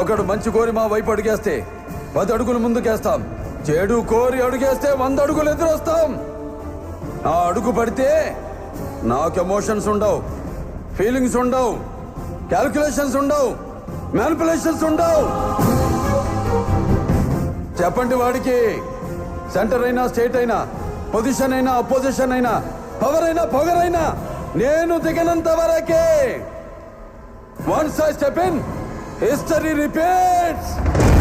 ఒకడు మంచి కోరి మా వైపు అడుగేస్తే పది అడుగులు ముందుకేస్తాం. చెడు కోరి అడుగేస్తే వంద అడుగులు ఎదురొస్తాం. నా అడుగు పడితే నాకు ఎమోషన్స్ ఉండవు. ఫీలింగ్స్ ఉండవు. క్యాల్కులేషన్స్ ఉండవు. మ్యానిపులేషన్స్ ఉండవు. చెప్పండి వాడికి. సెంటర్ అయినా స్టేట్ అయినా పొజిషన్ అయినా అపోజిషన్ అయినా పవర్ అయినా పొగరైనా నేను దిగనంత వరకే. Once size step in History repeats!